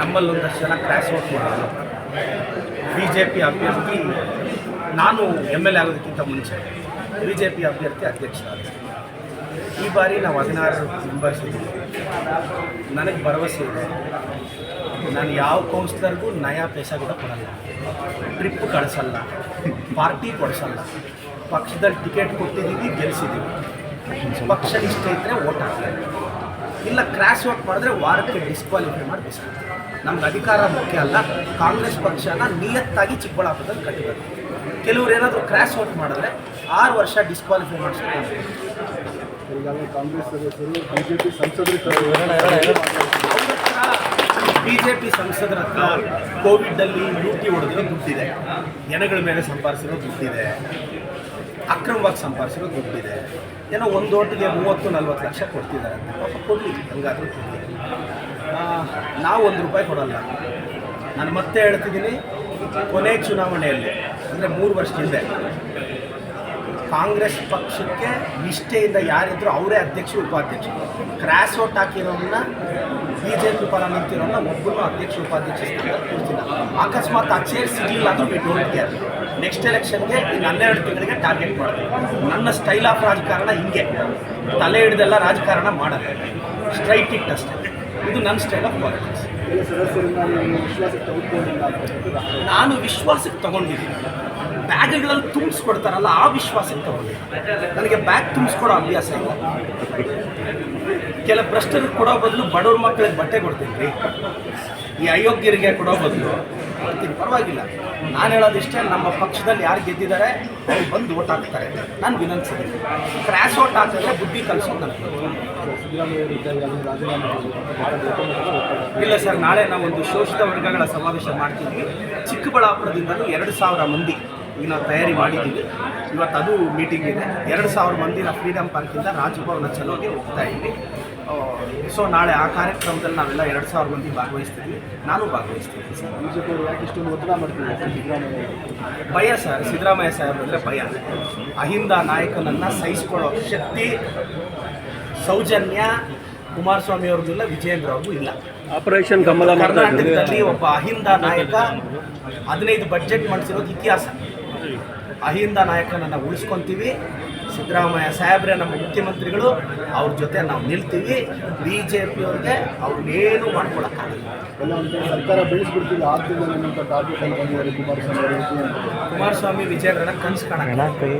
ನಮ್ಮಲ್ಲಿ ಒಂದಷ್ಟು ಜನ ಕ್ರ್ಯಾಶ್ ಔಟ್ ಮಾಡೋದು ಬಿ ಜೆ ಪಿ ಅಭ್ಯರ್ಥಿ, ನಾನು ಎಂ ಎಲ್ ಎ ಆಗೋದಕ್ಕಿಂತ ಮುಂಚೆ ಬಿ ಜೆ ಪಿ ಅಭ್ಯರ್ಥಿ ಅಧ್ಯಕ್ಷರಾದ. ಈ ಬಾರಿ ನಾವು ಹದಿನಾರು ಮೆಂಬರ್ಸ್ ಇದ್ದೀವಿ. ನನಗೆ ಭರವಸೆ ಇದೆ. ನಾನು ಯಾವ ಕೌನ್ಸಿಲರ್ಗೂ ನಯಾ ಪೇಸ ಕೂಡ ಕೊಡಲ್ಲ. ಟ್ರಿಪ್ ಕಳಿಸಲ್ಲ. ಪಾರ್ಟಿ ಕೊಡಿಸಲ್ಲ. ಪಕ್ಷದಲ್ಲಿ ಟಿಕೆಟ್ ಕೊಟ್ಟಿದ್ದೀವಿ ಗೆಲ್ಲಿಸಿದ್ದೀವಿ ಪಕ್ಷ ಇಷ್ಟ ಇದ್ದರೆ ಓಟ್ ಹಾಕ್ತಾರೆ ಇಲ್ಲ ಕ್ರ್ಯಾಶ್ ವರ್ಕ್ ಮಾಡಿದ್ರೆ ವಾರಕ್ಕೆ ಡಿಸ್ಕ್ವಾಲಿಫೈ ಮಾಡಿ ನಮ್ಗೆ ಅಧಿಕಾರ ಮುಖ್ಯ ಅಲ್ಲ ಕಾಂಗ್ರೆಸ್ ಪಕ್ಷನ ನಿಯತ್ತಾಗಿ ಚಿಕ್ಕಬಳ್ಳಾಪುರದಲ್ಲಿ ಕಟ್ಟಬೇಕು ಕೆಲವ್ರು ಏನಾದರೂ ಕ್ರ್ಯಾಶ್ ವರ್ಕ್ ಮಾಡಿದ್ರೆ ಆರು ವರ್ಷ ಡಿಸ್ಕ್ವಾಲಿಫೈ ಮಾಡಿಸ್ತಾರೆ ಈಗಾಗಲೇ ಕಾಂಗ್ರೆಸ್ ಸದಸ್ಯರು ಬಿಜೆಪಿ ಸಂಸದರು ಬಿ ಜೆ ಪಿ ಸಂಸದರ ಹತ್ರ ಕೋವಿಡಲ್ಲಿ ಲೂಟಿ ಹೊಡೆದಿರೋ ದುಡ್ಡಿದೆ. ಜನಗಳ ಮೇಲೆ ಸಂಪಾದಿಸಿರೋ ದುಡ್ಡಿದೆ. ಅಕ್ರಮವಾಗಿ ಸಂಪಾದಿಸಿರೋ ದುಡ್ಡಿದೆ. ಏನೋ ಒಂದು ಓಟಿಗೆ ಮೂವತ್ತು, ನಲ್ವತ್ತು ಲಕ್ಷ ಕೊಡ್ತಿದ್ದಾರೆ ಪಾಪ ಕೊಡಲಿ, ಹಂಗಾದರೂ ಕೊಡಲಿ. ನಾವು ಒಂದು ರೂಪಾಯಿ ಕೊಡಲ್ಲ. ನಾನು ಮತ್ತೆ ಹೇಳ್ತಿದ್ದೀನಿ, ಕೊನೆ ಚುನಾವಣೆಯಲ್ಲಿ, ಅಂದರೆ ಮೂರು ವರ್ಷ ಹಿಂದೆ, ಕಾಂಗ್ರೆಸ್ ಪಕ್ಷಕ್ಕೆ ನಿಷ್ಠೆಯಿಂದ ಯಾರಿದ್ರು ಅವರೇ ಅಧ್ಯಕ್ಷರು, ಉಪಾಧ್ಯಕ್ಷರು. ಕ್ರಾಸ್ ಓಟ್ ಹಾಕಿರೋನ್ನ ಬಿ ಜೆ ಪಿ ಪರ ನಿಂತಿರೋ ಒಬ್ಬರು ಅಧ್ಯಕ್ಷ ಉಪಾಧ್ಯಕ್ಷ ಕೂರ್ತಿಲ್ಲ ಅಕಸ್ಮಾತ್ ಆ ಚೇರ್ ಸಿಗಲಿಲ್ಲ ಅಂದ್ರೂ ಬಿಟ್ಟು ನೆಕ್ಸ್ಟ್ ಎಲೆಕ್ಷನ್ಗೆ ಇನ್ನು ಹನ್ನೆರಡು ತಿಂಗಳಿಗೆ ಟಾರ್ಗೆಟ್ ಮಾಡ್ತೀವಿ ನನ್ನ ಸ್ಟೈಲ್ ಆಫ್ ರಾಜಕಾರಣ ಹಿಂಗೆ. ತಲೆ ಹಿಡ್ದೆಲ್ಲ ರಾಜಕಾರಣ ಮಾಡಲ್ಲ. ಸ್ಟ್ರೈಟ್ ಇಟ್ ಅಷ್ಟೇ. ಇದು ನನ್ನ ಸ್ಟೈಲ್ ಆಫ್ ಪಾಲಿಟಿಕ್ಸ್ ನಾನು ವಿಶ್ವಾಸಕ್ಕೆ ತಗೊಂಡಿದ್ದೀನಿ. ಬ್ಯಾಗ್ಗಳಲ್ಲಿ ತುಂಬಿಸ್ಕೊಡ್ತಾರಲ್ಲ, ಆ ವಿಶ್ವಾಸಕ್ಕೆ ತಗೊಂಡಿದ್ದೀನಿ. ನನಗೆ ಬ್ಯಾಗ್ ತುಂಬಿಸ್ಕೊಡೋ ಅಭ್ಯಾಸ ಇಲ್ಲ. ಕೆಲ ಭ್ರಷ್ಟರಿಗೆ ಕೊಡೋ ಬದಲು ಬಡವ್ರ ಮಕ್ಕಳಿಗೆ ಬಟ್ಟೆ ಕೊಡ್ತೀನಿ ಈ ಅಯೋಗ್ಯರಿಗೆ ಕೊಡೋ ಬದಲು ಕೊಡ್ತೀನಿ ಪರವಾಗಿಲ್ಲ. ನಾನು ಹೇಳೋದಿಷ್ಟೇ ನಮ್ಮ ಪಕ್ಷದಲ್ಲಿ ಯಾರು ಗೆದ್ದಿದ್ದಾರೆ, ಅವ್ರು ಬಂದು ಓಟ್ ಹಾಕ್ತಾರೆ. ನಾನು ವಿನಂತಿಸಿದ್ದೀನಿ ಕ್ರ್ಯಾಶ್ ಓಟ್ ಹಾಕಿದ್ರೆ ಬುದ್ಧಿ ಕಲಿಸೋದು ನನಗೆ. ಇಲ್ಲ ಸರ್, ನಾಳೆ ನಾವು ಒಂದು ಶೋಷಿತ ವರ್ಗಗಳ ಸಮಾವೇಶ ಮಾಡ್ತಿದ್ವಿ ಚಿಕ್ಕಬಳ್ಳಾಪುರದಿಂದಲೂ ಎರಡು ಸಾವಿರ ಮಂದಿ ಈಗ ನಾವು ತಯಾರಿ ಮಾಡಿದ್ದೀವಿ. ಇವತ್ತು ಅದು ಮೀಟಿಂಗ್ ಇದೆ. ಎರಡು ಸಾವಿರ ಮಂದಿ ನಾವು ಫ್ರೀಡಮ್ ಪಾರ್ಕಿಂದ ರಾಜಭವನ ಚಲೋಗೆ ಹೋಗ್ತಾ ಇದ್ವಿ ಸೊ ನಾಳೆ ಆ ಕಾರ್ಯಕ್ರಮದಲ್ಲಿ ನಾವೆಲ್ಲ ಎರಡು ಸಾವಿರ ಮಂದಿ ಭಾಗವಹಿಸ್ತೀವಿ. ನಾನು ಭಾಗವಹಿಸ್ತೀನಿ? ಭಯ ಸರ್. ಸಿದ್ದರಾಮಯ್ಯ ಸಾಹೇಬ್ ಅಂದರೆ ಭಯ. ಅಹಿಂದ ನಾಯಕನನ್ನು ಸಹಿಸ್ಕೊಳ್ಳೋ ಶಕ್ತಿ ಸೌಜನ್ಯ ಕುಮಾರಸ್ವಾಮಿ ಅವ್ರದ್ದಿಲ್ಲ ವಿಜಯೇಂದ್ರ ಅವ್ರಿಗೂ ಇಲ್ಲ. ಆಪರೇಷನ್ ಕಮಲ ಕರ್ನಾಟಕದಲ್ಲಿ ಒಬ್ಬ ಅಹಿಂದ ನಾಯಕ ಹದಿನೈದು ಬಜೆಟ್ ಮಾಡಿಸಿರೋದು ಇತಿಹಾಸ. ಅಹಿಂದ ನಾಯಕನನ್ನು ಉಳಿಸ್ಕೊಂತೀವಿ. ಸಿದ್ದರಾಮಯ್ಯ ಸಾಹೇಬ್ರೆ ನಮ್ಮ ಮುಖ್ಯಮಂತ್ರಿಗಳು ಅವ್ರ ಜೊತೆ ನಾವು ನಿಲ್ತೀವಿ. B J ಪಿಯವ್ರಿಗೆ ಅವ್ರನ್ನೇನು ಮಾಡ್ಕೊಳಕ್ಕಾಗಲ್ಲ. ಎಲ್ಲ ಒಂದು ಕಡೆ ಸರ್ಕಾರ ಬೆಳೆಸ್ಬಿಡ್ತೀವಿ ಕುಮಾರಸ್ವಾಮಿ ಅವರು. ವಿಜೇಂದ್ರನ ಕನಸು ಕಾಣಕ್ಕೆ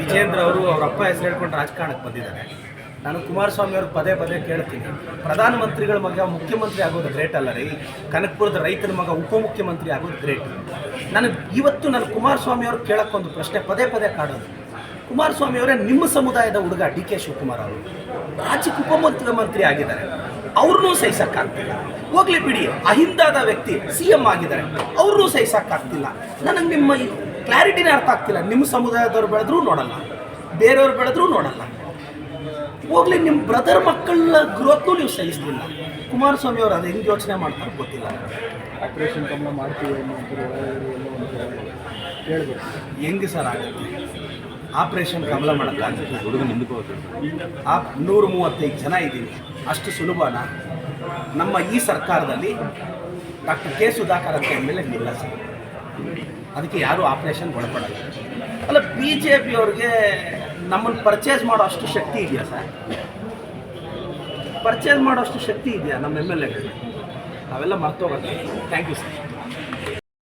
ವಿಜೇಂದ್ರ ಅವರು ಅವ್ರ ಅಪ್ಪ ಹೆಸರು ಹೇಳ್ಕೊಂಡು ರಾಜಕಾರಣಕ್ಕೆ ಬಂದಿದ್ದಾರೆ. ನಾನು ಕುಮಾರಸ್ವಾಮಿ ಅವ್ರಿಗೆ ಪದೇ ಪದೇ ಕೇಳ್ತೀನಿ. ಪ್ರಧಾನಮಂತ್ರಿಗಳ ಮಗ ಮುಖ್ಯಮಂತ್ರಿ ಆಗೋದು ಗ್ರೇಟ್ ಅಲ್ಲ ರೀ. ಕನಕಪುರದ ರೈತರ ಮಗ ಉಪಮುಖ್ಯಮಂತ್ರಿ ಆಗೋದು ಗ್ರೇಟ್ ನನಗೆ ಇವತ್ತು ನಾನು ಕುಮಾರಸ್ವಾಮಿ ಅವ್ರು ಕೇಳಕ್ಕೊಂದು ಪ್ರಶ್ನೆ ಪದೇ ಪದೇ ಕಾಡೋದು. ಕುಮಾರಸ್ವಾಮಿ ಅವರೇ ನಿಮ್ಮ ಸಮುದಾಯದ ಹುಡುಗ ಡಿ ಕೆ ಶಿವಕುಮಾರ್ ಅವರು ರಾಜ್ಯಕ್ಕೆ ಉಪಮುಖ್ಯಮಂತ್ರಿ ಆಗಿದ್ದಾರೆ ಅವ್ರನ್ನೂ ಸಹಿಸೋಕ್ಕಾಗ್ತಿಲ್ಲ ಹೋಗ್ಲಿ ಬಿಡಿ ಅಹಿಂದಾದ ವ್ಯಕ್ತಿ ಸಿ ಎಂ ಆಗಿದ್ದಾರೆ ಅವ್ರನ್ನೂ ಸಹಿಸೋಕ್ಕಾಗ್ತಿಲ್ಲ ನನಗೆ ನಿಮ್ಮ ಕ್ಲಾರಿಟಿನೇ ಅರ್ಥ ಆಗ್ತಿಲ್ಲ ನಿಮ್ಮ ಸಮುದಾಯದವ್ರು ಬೆಳೆದ್ರೂ ನೋಡಲ್ಲ ಬೇರೆಯವ್ರು ಬೆಳೆದ್ರೂ ನೋಡಲ್ಲ ಹೋಗ್ಲಿ ನಿಮ್ಮ ಬ್ರದರ್ ಮಕ್ಕಳ ಗ್ರೋತ್ನು ನೀವು ಸಹಿಸಲಿಲ್ಲ ಕುಮಾರಸ್ವಾಮಿ ಅವರು ಅದು ಹೆಂಗೆ ಯೋಚನೆ ಮಾಡ್ತಾರೆ ಗೊತ್ತಿಲ್ಲ ಆಪರೇಷನ್ ಕಮಲ ಮಾಡ್ತೀವಿ ಹೆಂಗೆ ಸರ್ ಆಗುತ್ತೆ ಆಪರೇಷನ್ ಕಮಲ ಮಾಡೋಕ್ಕಾಗುತ್ತೆ ಆ ನೂರು ಮೂವತ್ತೈದು ಜನ ಇದ್ದೀವಿ. ಅಷ್ಟು ಸುಲಭನ ನಮ್ಮ ಈ ಸರ್ಕಾರದಲ್ಲಿ ಡಾಕ್ಟರ್ ಕೆ ಸುಧಾಕರ್ ಅಂತ ಎ ಇಲ್ಲ ಸರ್. ಅದಕ್ಕೆ ಯಾರೂ ಆಪರೇಷನ್ ಒಳಪಡಲ್ಲ. ಅಲ್ಲ, ಬಿ ಜೆ ಪಿಯವ್ರಿಗೆ ನಮ್ಮನ್ನು ಪರ್ಚೇಸ್ ಮಾಡೋ ಅಷ್ಟು ಶಕ್ತಿ ಇದೆಯಾ ಸರ್? ಪರ್ಚೇಸ್ ಮಾಡೋ ಅಷ್ಟು ಶಕ್ತಿ ಇದೆಯಾ ನಮ್ಮ ಎಂ ಎಲ್ ಎಗಳು ಅವೆಲ್ಲ ಮರ್ತೋಗೋದು ಥ್ಯಾಂಕ್ ಯು ಸರ್